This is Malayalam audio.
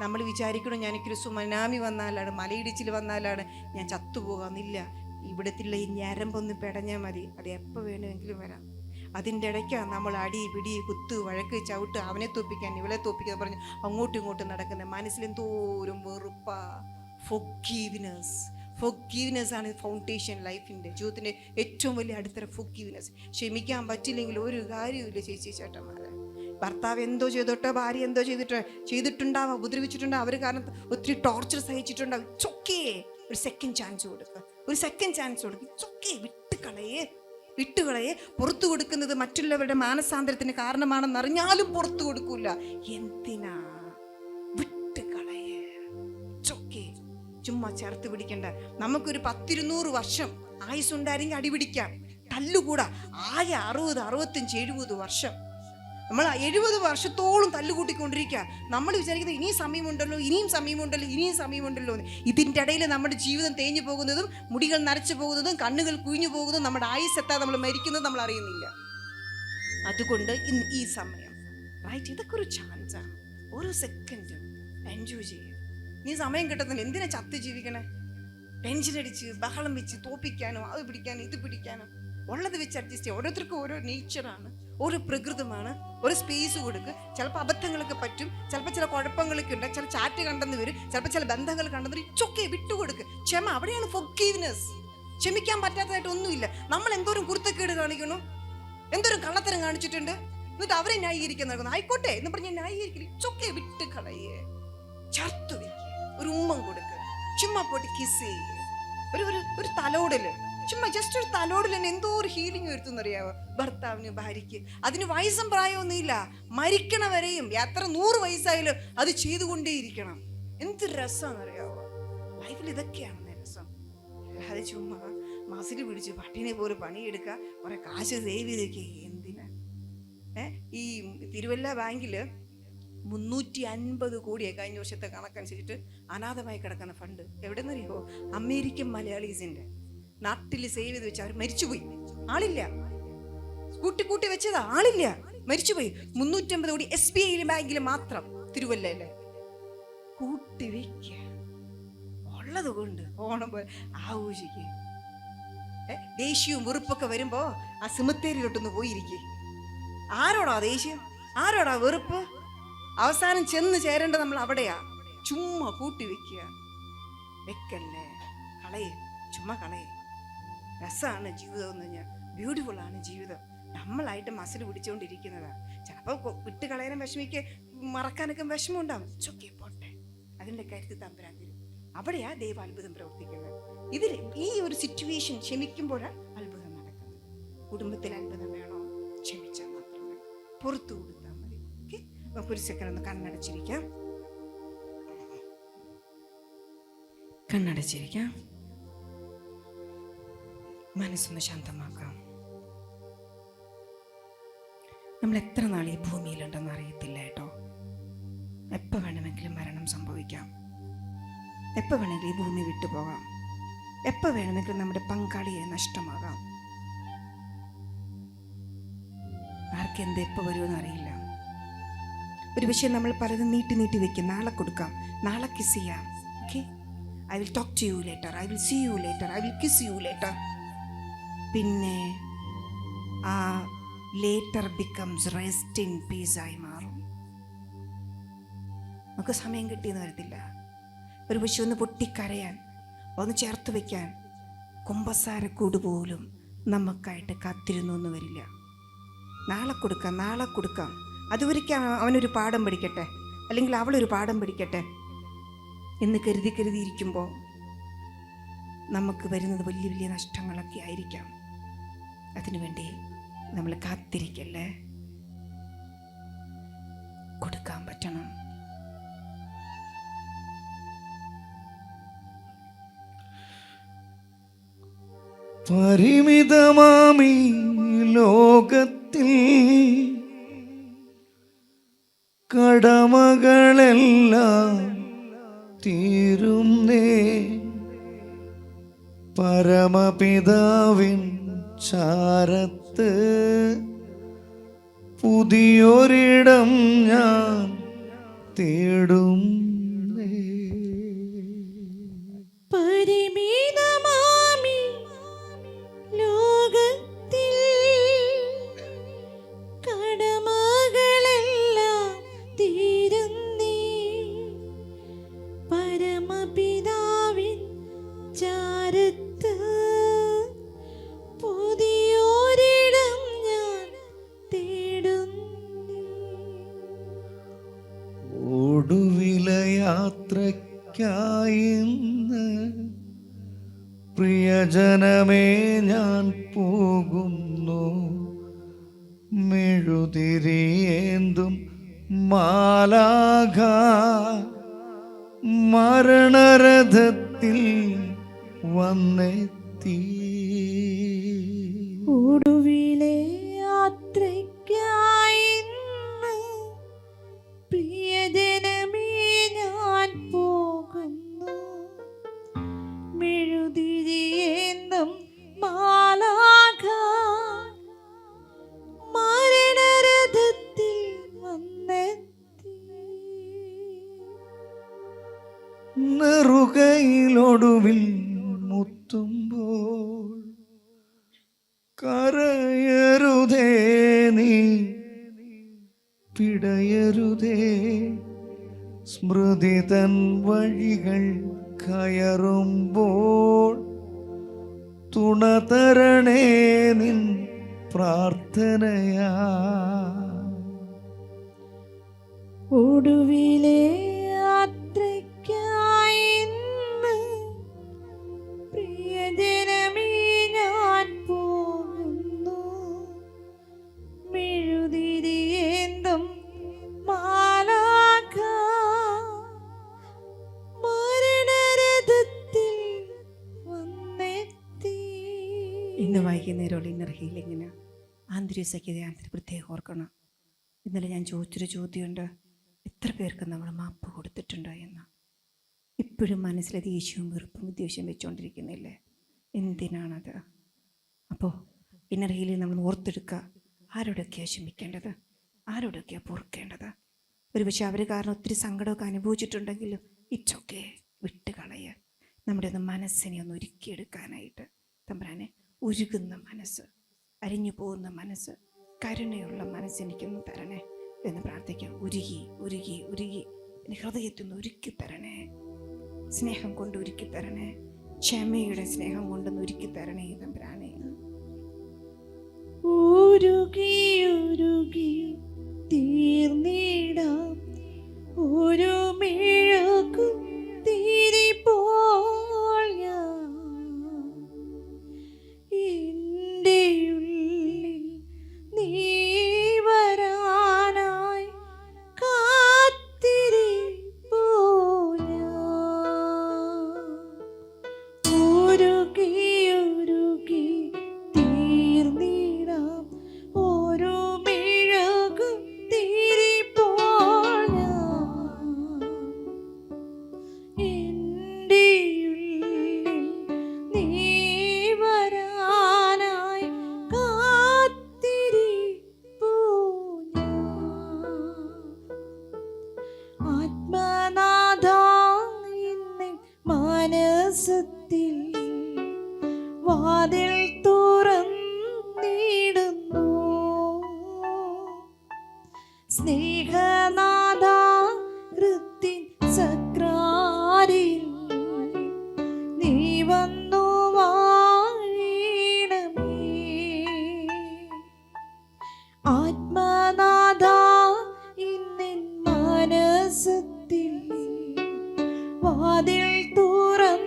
നമ്മൾ വിചാരിക്കണം ഞാനൊരു സുമനാമി വന്നാലാണ് മലയിടിച്ചിൽ വന്നാലാണ് ഞാൻ ചത്തുപോകാന്നില്ല ഇവിടത്തുള്ള ഈ ഞരമ്പൊന്ന് പെടഞ്ഞാൽ മതി. അത് എപ്പോൾ വേണമെങ്കിലും വരാം. അതിന്റെ ഇടയ്ക്കാണ് നമ്മൾ അടി പിടി കുത്ത് വഴക്ക് ചവിട്ട് അവനെ തോപ്പിക്കാൻ ഇവളെ തോപ്പിക്കാൻ പറഞ്ഞ് അങ്ങോട്ടും ഇങ്ങോട്ടും നടക്കുന്നത്. മനസ്സിലെന്തോരം വെറുപ്പാ. ഫൊക്കീവ്നെസ് ഫൊക്കീവ്നെസ് ആണ് ഫൗണ്ടേഷൻ ലൈഫിന്റെ ജീവിതത്തിന്റെ ഏറ്റവും വലിയ അടിത്തറ ഫൊക്കീവ്നെസ് ക്ഷമിക്കാൻ പറ്റില്ലെങ്കിൽ ഒരു കാര്യമില്ല ചേച്ചി ചേട്ടന്മാരെ. ഭർത്താവ് എന്തോ ചെയ്തിട്ട് ഭാര്യ എന്തോ ചെയ്തിട്ട് ചെയ്തിട്ടുണ്ടാവാം ഉപദ്രവിച്ചിട്ടുണ്ടാവും. അവർ കാരണം ഒത്തിരി ടോർച്ചർ സഹിച്ചിട്ടുണ്ടാവും. ചൊക്കേ ഒരു സെക്കൻഡ് ചാൻസ് കൊടുക്കുക ഒരു സെക്കൻഡ് ചാൻസ് കൊടുക്കുക ചൊക്കേ വിട്ടുകളയേ. വിട്ടുകളയെ. പുറത്തു കൊടുക്കുന്നത് മറ്റുള്ളവരുടെ മാനസാന്തരത്തിന് കാരണമാണെന്ന് അറിഞ്ഞാലും പുറത്തു കൊടുക്കൂല. എന്തിനാ? വിട്ടുകളയേ. ചുമ്മാ ചേർത്ത് പിടിക്കണ്ട. നമുക്കൊരു പത്തിരുന്നൂറ് വർഷം ആയുസ് ഉണ്ടായിരുന്നെങ്കിൽ അടിപിടിക്കാം തല്ലുകൂടാ. ആകെ അറുപത് അറുപത്തഞ്ച് എഴുപത് വർഷം. നമ്മൾ എഴുപത് വർഷത്തോളം തല്ലുകൂട്ടിക്കൊണ്ടിരിക്കുക നമ്മൾ വിചാരിക്കുന്നത് ഇനിയും സമയമുണ്ടല്ലോ ഇനിയും സമയമുണ്ടല്ലോ ഇനിയും സമയമുണ്ടല്ലോ എന്ന്. ഇതിന്റെ ഇടയിൽ നമ്മുടെ ജീവിതം തേഞ്ഞു പോകുന്നതും മുടികൾ നരച്ചു പോകുന്നതും കണ്ണുകൾ കുഴിഞ്ഞു പോകുന്നതും നമ്മുടെ ആയുസ് എത്താതെ നമ്മൾ മരിക്കുന്നതും നമ്മൾ അറിയുന്നില്ല. അതുകൊണ്ട് ഇന്ന് ഈ സമയം റൈറ്റ് ഇതൊക്കെ ഒരു ചാൻസാണ് ഓരോ സെക്കൻഡും എൻജോയ് ചെയ്യുക നീ സമയം കിട്ടുന്നില്ല. എന്തിനാ ചത്ത് ജീവിക്കണേ? ടെൻഷനടിച്ച് ബഹളം വെച്ച് തോപ്പിക്കാനോ അത് പിടിക്കാനോ ഇത് പിടിക്കാനോ. ഉള്ളത് വെച്ച് അഡ്ജസ്റ്റ് ചെയ്യുക ഓരോരുത്തർക്കും ഓരോ നേച്ചറാണ് ഓരോ പ്രകൃതമാണ്. ഒരു സ്പേസ് കൊടുക്കുക ചിലപ്പോൾ അബദ്ധങ്ങളൊക്കെ പറ്റും. ചിലപ്പോൾ ചില കുഴപ്പങ്ങളൊക്കെ ഉണ്ട്. ചില ചാറ്റ് കണ്ടെന്ന് വരും. ചിലപ്പോൾ ചില ബന്ധങ്ങൾ കണ്ടെന്ന് വരും. ഇച്ചൊക്കെ വിട്ടുകൊടുക്ക് ക്ഷമ അവിടെയാണ് ഫൊക്കീവ്നെസ് ക്ഷമിക്കാൻ പറ്റാത്തതായിട്ട് ഒന്നുമില്ല. നമ്മൾ എന്തോരം കുരുത്തക്കേട് കാണിക്കണു എന്തോരം കള്ളത്തരം കാണിച്ചിട്ടുണ്ട്? എന്നിട്ട് അവരെ ന്യായീകരിക്കാൻ നടക്കുന്നു. ആയിക്കോട്ടെ എന്ന് പറഞ്ഞ് ന്യായീകരിക്കില്ല ഇച്ചൊക്കെ വിട്ട് കളയേ. ചർത്തു വെക്കുക ഒരു ഉമ്മം കൊടുക്കുക ചുമ്മാ പോട്ട് കിസ് ചെയ്യുക ഒരു ഒരു ഒരു തലോടൽ. ചുമ്മാ ജസ്റ്റ് ഒരു തലോടിൽ തന്നെ എന്തോ ഒരു ഹീലിംഗ് വരുത്തുന്നറിയാവോ? ഭർത്താവിന് ഭാര്യയ്ക്ക്. അതിന് വയസ്സും പ്രായമൊന്നുമില്ല. മരിക്കണവരെയും എത്ര നൂറ് വയസ്സായാലും അത് ചെയ്തുകൊണ്ടേയിരിക്കണം. എന്ത് രസമാണെന്ന് അറിയാവോ ലൈഫിൽ ഇതൊക്കെയാണ് രസം. അത് ചുമ്മാ മസിൽ പിടിച്ച് പട്ടിനെ പോലെ പണിയെടുക്കുക കുറെ കാശ് സേവ് ചെയ്ത് വെക്കുക എന്തിനാ ഈ തിരുവല്ല ബാങ്കിൽ മുന്നൂറ്റി അൻപത് കോടിയെ കഴിഞ്ഞ വർഷത്തെ കണക്കനുസരിച്ചിട്ട് അനാഥമായി കിടക്കുന്ന ഫണ്ട് എവിടെ നിന്നറിയോ അമേരിക്കൻ മലയാളീസിന്റെ. നാട്ടിൽ സേവ് ചെയ്ത് വെച്ച് അവർ മരിച്ചുപോയി. ആളില്ല. കൂട്ടി കൂട്ടി വെച്ചതാ. ആളില്ല. മരിച്ചുപോയി. മുന്നൂറ്റമ്പത് കോടി എസ് ബി ഐയിലെ ബാങ്കിൽ മാത്രം തിരുവല്ലയിലെ കൂട്ടി കൊണ്ട് ഓണം പോലെ ആഘോഷിക്കുക ദേഷ്യവും വെറുപ്പൊക്കെ വരുമ്പോ ആ സിമത്തേരിയിലോട്ടൊന്ന് പോയിരിക്കേ. ആരോടാ ദേഷ്യം? ആരോടാ വെറുപ്പ്? അവസാനം ചെന്ന് ചേരേണ്ടത് നമ്മൾ അവിടെയാ. ചുമ്മാ കൂട്ടി വെക്കുക. വെക്കല്ലേ? കളയേ. ചുമ്മാ കളയെ. രസമാണ് ജീവിതം എന്ന് പറഞ്ഞാൽ ബ്യൂട്ടിഫുള്ളാണ് ജീവിതം. നമ്മളായിട്ട് മസിൽ പിടിച്ചുകൊണ്ടിരിക്കുന്നതാണ് ചിലപ്പോൾ വിട്ട് കളയാനും വിഷമിക്ക് മറക്കാനൊക്കെ വിഷമം ഉണ്ടാവും ചൊക്കെ പോട്ടെ. അതിന്റെ കരുത്ത് തമ്പുരാൻ തരും. അവിടെയാ ദൈവ അത്ഭുതം പ്രവർത്തിക്കുന്നത്. ഇതിൽ ഈ ഒരു സിറ്റുവേഷൻ ക്ഷമിക്കുമ്പോഴാണ് അത്ഭുതം നടക്കുന്നത്. കുടുംബത്തിൽ അത്ഭുതം വേണോ? ക്ഷമിച്ചാൽ മാത്രമേ പുറത്തു കൊടുത്താൽ മതി. ഓക്കെ നമുക്ക് ഒരു സെക്കൻഡ് ഒന്ന് കണ്ണടച്ചിരിക്കാം. കണ്ണടച്ചിരിക്കാം. മനസ്സൊന്ന് ശാന്തമാക്കാം. നമ്മൾ എത്ര നാൾ ഈ ഭൂമിയിലുണ്ടെന്ന് അറിയത്തില്ല കേട്ടോ. എപ്പോൾ വേണമെങ്കിലും മരണം സംഭവിക്കാം. എപ്പോൾ വേണമെങ്കിലും ഈ ഭൂമി വിട്ടുപോകാം എപ്പോൾ വേണമെങ്കിലും നമ്മുടെ പങ്കാളിയെ നഷ്ടമാകാം. ആർക്കെന്ത് എപ്പോൾ വരുമെന്ന് അറിയില്ല. ഒരു വിഷയം നമ്മൾ പലതും നീട്ടി നീട്ടി വെക്കും. നാളെ കൊടുക്കാം. നാളെ കിസ് ചെയ്യാം. Okay I will talk to you later I will see you later I will kiss you later പിന്നെ ആ ലേറ്റർ ബിക്കംസ് റെസ്റ്റ് ഇൻ ആയി മാറും. നമുക്ക് സമയം കിട്ടിയെന്ന് വരത്തില്ല. ഒരു പക്ഷെ ഒന്ന് പൊട്ടിക്കരയാൻ ഒന്ന് ചേർത്ത് വെക്കാൻ കുമ്പസാരക്കൂട് പോലും നമുക്കായിട്ട് കാത്തിരുന്നു എന്ന് വരില്ല. നാളെ കൊടുക്കാം നാളെ കൊടുക്കാം. അതുവരയ്ക്ക് അവനൊരു പാഠം പഠിക്കട്ടെ അല്ലെങ്കിൽ അവളൊരു പാഠം പഠിക്കട്ടെ എന്ന് കരുതി കരുതിയിരിക്കുമ്പോൾ നമുക്ക് വരുന്നത് വലിയ വലിയ നഷ്ടങ്ങളൊക്കെ ആയിരിക്കാം. അതിനുവേണ്ടി നമ്മൾ കാത്തിരിക്കല്ലേ? കൊടുക്കാൻ പറ്റണം. പരിമിതമാമി ലോകത്തിൽ കടമകളെല്ലാം തീരുന്നേ പരമപിതാവിൻ ചാരത്ത് പുതിയൊരിടം ഞാൻ തേടും പരി യാത്രയ്ക്കായിന്ന് പ്രിയജനമേ ഞാൻ പോകുന്നു. മെഴുതിരിയേന്തും മാലാഘ മരണരഥത്തിൽ വന്നെത്തി. ഒടുവിലെ നെറുകയിലൊടുവിൽ മുത്തുമ്പോൾ കരയരുതേ നീ പിടയരുതേ. സ്മൃതി തൻ വഴികൾ കയറുമ്പോൾ തുണതരണേ നിൻ പ്രാർത്ഥനയാ. ഒടുവിലെ ആന്തരിക ധ്യാനത്തിന് പ്രത്യേകം ഓർക്കണം. ഇന്നലെ ഞാൻ ചോദിച്ചൊരു ചോദ്യമുണ്ട്. എത്ര പേർക്ക് നമ്മൾ മാപ്പ് കൊടുത്തിട്ടുണ്ട് എന്ന്? ഇപ്പോഴും മനസ്സിലെ ദേഷ്യവും വെറുപ്പും വിദ്വേഷം വെച്ചുകൊണ്ടിരിക്കുന്നില്ലേ എന്തിനാണത്? അപ്പോൾ ഇന്നറിയിൽ നമ്മൾ ഓർത്തെടുക്കുക. ആരോടൊക്കെയാണ് ക്ഷമിക്കേണ്ടത്? ആരോടൊക്കെയാണ് പൊറുക്കേണ്ടത്? ഒരുപക്ഷെ അവർ കാരണം ഒത്തിരി സങ്കടമൊക്കെ അനുഭവിച്ചിട്ടുണ്ടെങ്കിലും ഇറ്റ്സ് ഓക്കെ വിട്ടുകളയുക നമ്മുടെ ഒന്ന് മനസ്സിനെ ഒന്ന് ഒരുക്കിയെടുക്കാനായിട്ട്. തമ്പ്രാനെ ഉരുകുന്ന മനസ്സ്. അരിഞ്ഞു പോകുന്ന മനസ്സ് കരുണയുള്ള മനസ്സ് എനിക്കൊന്ന് തരണേ എന്ന് പ്രാർത്ഥിക്കാം. ഉരുകി ഉരുകി ഉരുകി. എന്റെ ഹൃദയത്തിൽ നിന്ന് ഒരുക്കി തരണേ. സ്നേഹം കൊണ്ട് ഒരുക്കി തരണേ. ക്ഷമയുടെ സ്നേഹം കൊണ്ടൊന്ന് ഒരുക്കി തരണേ തമ്പുരാനെ. ഉരുകി ഉരുകി തീർന്നിടാം. ഒരു മെഴുകും വാതിൽ